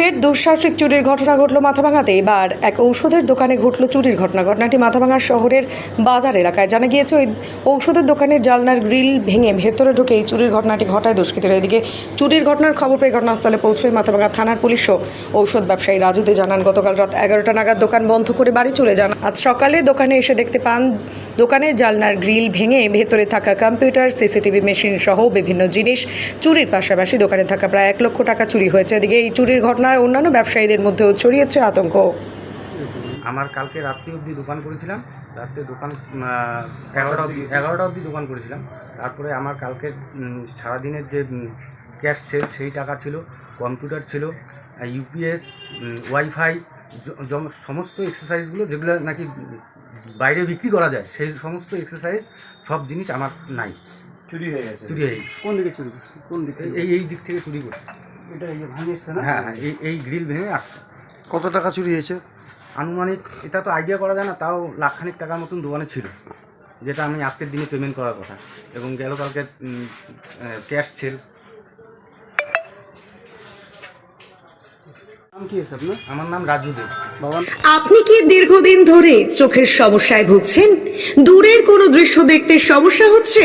ফের দুঃসাহসিক চুরির ঘটনা ঘটল মাথাভাঙাতে। এবার এক ঔষধের দোকানে ঘটল চুরির ঘটনা। ঘটনাটি মাথাভাঙা শহরের বাজার এলাকায়। জানা গিয়েছে, ওই ঔষধের দোকানের জালনার গ্রিল ভেঙে ভেতরে ঢুকে এই চুরির ঘটনাটি ঘটায় দুষ্কৃতীরা। এদিকে চুরির ঘটনার খবর পেয়ে ঘটনাস্থলে পৌঁছয় মাথাভাঙা থানার পুলিশ ও ঔষধ ব্যবসায়ী রাজুতে জানান, গতকাল রাত এগারোটা নাগাদ দোকান বন্ধ করে বাড়ি চলে যান। আজ সকালে দোকানে এসে দেখতে পান দোকানের জালনার গ্রিল ভেঙে ভেতরে থাকা কম্পিউটার, সিসিটিভি মেশিন সহ বিভিন্ন জিনিস চুরির পাশাপাশি দোকানে থাকা প্রায় এক লক্ষ টাকা চুরি হয়েছে। এদিকে এই চুরির ঘটনায় অন্যান্য ব্যবসায়ীদের মধ্যেও ছড়িয়েছে আতঙ্ক। আমার কালকে রাত্রি অবধি দোকান করেছিলাম। রাত্রে দোকান এগারোটা অবধি এগারোটা অবধি দোকান করেছিলাম। তারপরে আমার কালকে সারাদিনের যে ক্যাশ সেল সেই টাকা ছিল কম্পিউটার ছিল ইউপিএস ওয়াইফাই সমস্ত এক্সারসাইজগুলো যেগুলো নাকি বাইরে বিক্রি করা যায় সেই সমস্ত এক্সারসাইজ সব জিনিস আমার নাই। চুরি হয়ে গেছে। চুরি হয়ে গেছে। কোন দিকে চুরি করছে? কোন দিক থেকে এই এই দিক থেকে চুরি করছে। এটা হ্যাঁ হ্যাঁ এই এই গ্রিল ভেঙে আসছে। কত টাকা চুরি হয়েছে? আনুমানিক এটা তো আইডিয়া করা যায় না তাও লাখখানিক টাকার মতন দোকানে ছিল যেটা আমি আজকের দিনে পেমেন্ট করার কথা। এবং গেল কালকে ক্যাশ ছিল নাম কি আছে আপনার? আমার নাম রাজু দেব। আপনি কি দীর্ঘদিন ধরে চোখের সমস্যায় ভুগছেন? দূরের কোনো দৃশ্য দেখতে সমস্যা হচ্ছে?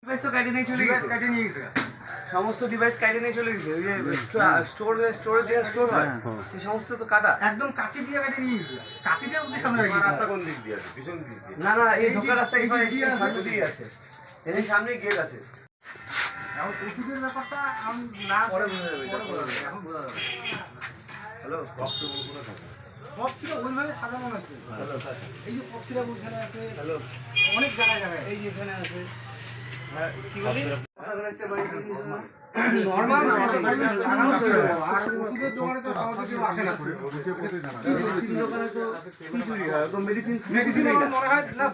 ডিভাইস তো কেটে নিয়ে চলে গেছে। কেটে নিয়ে গেছে। সমস্ত ডিভাইস কেটে নিয়ে চলে গেছে। ওই যে স্টোর স্টোরেজ যে স্টোর হয় সেই সমস্ত তো কাটা। একদম কাঁচি দিয়ে কেটে নিয়ে গেছে। কাঁচি ওদের সামনে রেখে রাস্তা কোন দিক দিয়ে আছে? পিছন দিক দিয়ে। না না এই ঢোকার রাস্তা এই সামনে দিয়ে আছে। এই সামনে গেট আছে। এখন ওষুধের ব্যাপারটা না পরে বোঝা যাবে এখন বোঝা যাবে। হ্যালো বক্সটা ওইভাবে সাজানো আছে এই যে বক্সটা ওইখানে আছে। অনেক জায়গায় জায়গায়। এই যে এখানে আছে। হ্যাঁ, কি বলি মেডিসিন মনে হয় না।